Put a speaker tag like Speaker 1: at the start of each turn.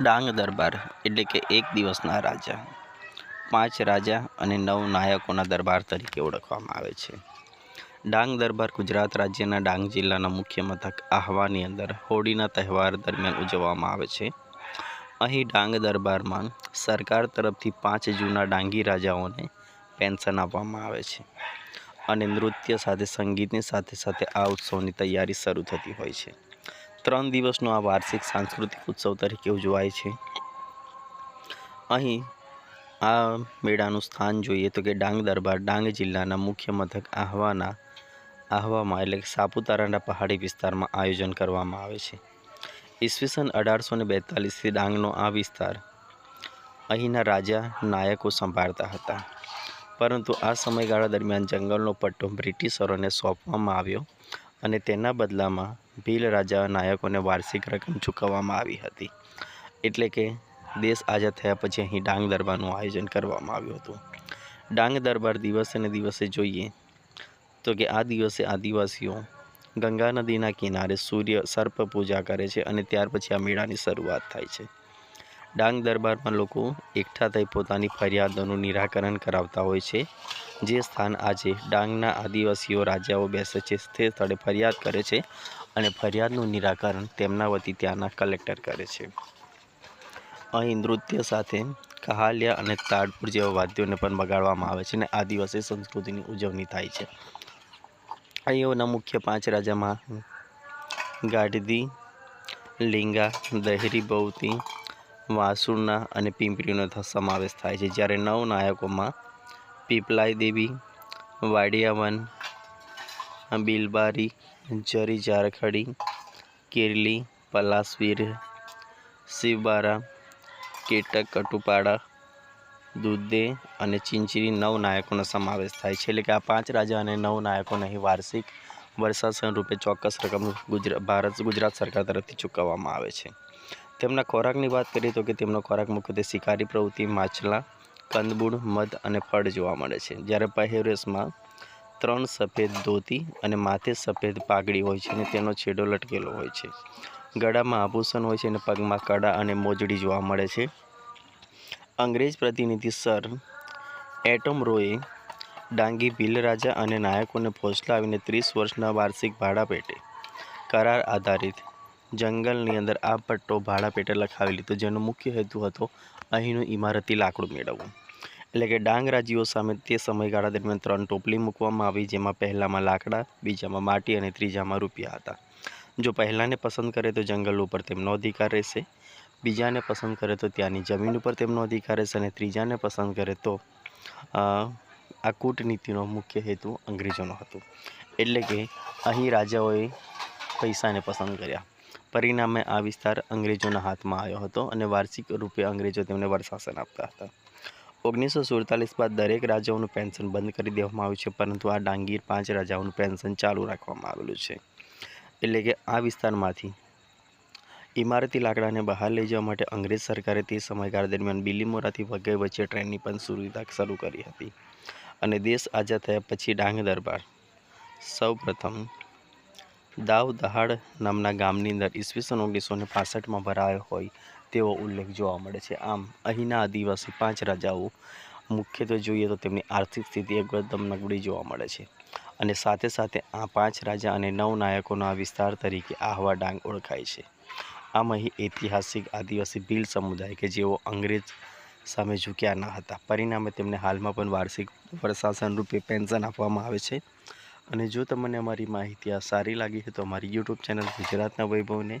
Speaker 1: ડાંગ દરબાર એટલે કે એક દિવસના રાજા. પાંચ રાજા અને નવ નાયકોના દરબાર તરીકે ઓળખવામાં આવે છે. ડાંગ દરબાર ગુજરાત રાજ્યના ડાંગ જિલ્લાના મુખ્ય મથક આહવાની અંદર હોળીના તહેવાર દરમિયાન ઉજવવામાં આવે છે. અહીં ડાંગ દરબારમાં સરકાર તરફથી પાંચ જૂના ડાંગી રાજાઓને પેન્શન આપવામાં આવે છે અને નૃત્ય સાથે સંગીતની સાથે સાથે આ ઉત્સવની તૈયારી શરૂ થતી હોય છે. ત્રણ દિવસનો આ વાર્ષિક સાંસ્કૃતિક ઉત્સવ તરીકે ઉજવાય છે. અહીં આ મેળાનું સ્થાન જોઈએ તો કે ડાંગ દરબાર ડાંગ જિલ્લાના મુખ્ય મથક આહવાના આહવામાં એટલે કે સાપુતારાના પહાડી વિસ્તારમાં આયોજન કરવામાં આવે છે. ઈસવીસન અઢારસો ને બેતાલીસથી ડાંગનો આ વિસ્તાર અહીંના રાજા નાયકો સંભાળતા હતા. પરંતુ આ સમયગાળા દરમિયાન જંગલનો પટ્ટો બ્રિટિશરોને સોંપવામાં આવ્યો અને તેના બદલામાં ભીલ રાજા નાયકોને વાર્ષિક રકમ ચૂકવવામાં આવી હતી. એટલે કે દેશ આઝાદ થયા પછી અહીં ડાંગ દરબારનું આયોજન કરવામાં આવ્યું હતું. ડાંગ દરબાર દિવસે ને દિવસે જોઈએ તો કે આ દિવસે આદિવાસીઓ ગંગા નદીના કિનારે સૂર્ય સર્પ પૂજા કરે છે અને ત્યાર પછી આ મેળાની શરૂઆત થાય છે. ડાંગ દરબારમાં લોકો એકઠા થઈ પોતાની ફરિયાદોનું નિરાકરણ કરાવતા હોય છે. જે સ્થાન આજે ડાંગના આદિવાસીઓ રાજાઓ બેસે છે તે સ્થળે ફરિયાદ કરે છે. અને ફરિયાદનું નિરાકરણ તેમના વતી ત્યાંના કલેક્ટર કરે છે. અહીં નૃત્ય સાથે કહાલિયા અને તાડપુર જેવા વાદ્યોને પણ બગાડવામાં આવે છે અને આદિવાસી સંસ્કૃતિની ઉજવણી થાય છે. અહીંઓના મુખ્ય પાંચ રાજામાં ગાઢદી, લીંગા, દહેરી બહુતી વાસુરના અને પિંપરીનો સમાવેશ થાય છે. જ્યારે નવ નાયકોમાં પીપલાઈ દેવી, વાડિયાવન બિલબારી જરી ઝારખડી કેરલી પલાસવીર શિવબારા કેટક કટુપાડા દુધે અને ચિંચરી નવ નાયકોનો સમાવેશ થાય છે એટલે કે આ પાંચ રાજા અને નવ નાયકોને અહીં વાર્ષિક વર્ષાસન રૂપે ચોક્કસ રકમ ગુજરાત ભારત ગુજરાત સરકાર તરફથી ચૂકવવામાં આવે છે. તેમના ખોરાકની વાત કરીએ તો કે તેમનો ખોરાક મુખ્યત્વે શિકારી પ્રવૃત્તિ, માછલા કંદમૂળ મધ અને ફળ જોવા મળે છે. જ્યારે પહેરવેશમાં ત્રણ સફેદ ધોતી અને માથે સફેદ પાઘડી હોય છે અને તેનો છેડો લટકેલો હોય છે. ગળામાં આભૂષણ હોય છે અને પગમાં કડા અને મોજડી જોવા મળે છે. અંગ્રેજ પ્રતિનિધિ સર એટમ રોએ ડાંગી ભીલ રાજા અને નાયકોને ફોસલાવીને ત્રીસ વર્ષના વાર્ષિક ભાડા પેટે. કરાર આધારિત. જંગલની અંદર આ પટ્ટો ભાડા પેટે લખાવી લીધો, જેનો મુખ્ય હેતુ હતો અહીંનું ઇમારતી લાકડું મેળવવું. એટલે કે ડાંગ રાજ્યો સામે તે સમયગાળા દરમિયાન ત્રણ ટોપલી મૂકવામાં આવી, જેમાં પહેલામાં લાકડા, બીજામાં માટી અને ત્રીજામાં રૂપિયા હતા. જો પહેલાંને પસંદ કરે તો જંગલ ઉપર તેમનો અધિકાર રહેશે, બીજાને પસંદ કરે તો ત્યાંની જમીન ઉપર તેમનો અધિકાર રહેશે અને ત્રીજાને પસંદ કરે તો આ કૂટનીતિનો મુખ્ય હેતુ અંગ્રેજોનો હતો. એટલે કે અહીં રાજાઓએ પૈસાને પસંદ કર્યા. પરિણામે આ વિસ્તાર અંગ્રેજોના હાથમાં આવ્યો હતો અને વાર્ષિક રૂપે અંગ્રેજો તેમને વર્ષાસન આપતા હતા. ઓગણીસો સુડતાલીસ બાદ દરેક રાજાઓનું પેન્શન બંધ કરી દેવામાં આવ્યું છે, પરંતુ આ ડાંગીર પાંચ રાજાઓનું પેન્શન ચાલુ રાખવામાં આવેલું છે. એટલે કે આ વિસ્તારમાંથી ઇમારતી લાકડાને બહાર લઈ જવા માટે અંગ્રેજ સરકારે તે સમયગાળા દરમિયાન બિલીમોરાથી વગેરે વચ્ચે ટ્રેનની પણ સુવિધા શરૂ કરી હતી અને દેશ આઝાદ થયા પછી ડાંગ દરબાર સૌપ્રથમ દાવ દહાડ નામના ગામની અંદર ઈસવીસન ઓગણીસો ને પાસઠમાં ભરાયો હોય તેવો ઉલ્લેખ જોવા મળે છે. આમ, અહીંના આદિવાસી પાંચ રાજાઓ, મુખ્યત્વે જોઈએ તો તેમની આર્થિક સ્થિતિ એકદમ નબળી જોવા મળે છે. અને સાથે સાથે આ પાંચ રાજા અને નવ નાયકોનો આ વિસ્તાર તરીકે આહવા ડાંગ ઓળખાય છે. આમ, અહીં ઐતિહાસિક આદિવાસી ભીલ સમુદાય કે જેઓ અંગ્રેજ સામે ઝૂક્યા ન હતા. પરિણામે તેમને હાલમાં પણ વાર્ષિક પ્રશાસન રૂપે પેન્શન આપવામાં આવે છે. અને જો તમને અમારી માહિતી આ સારી લાગી હોય તો અમારી યુટ્યુબ ચેનલ ગુજરાતના વૈભવને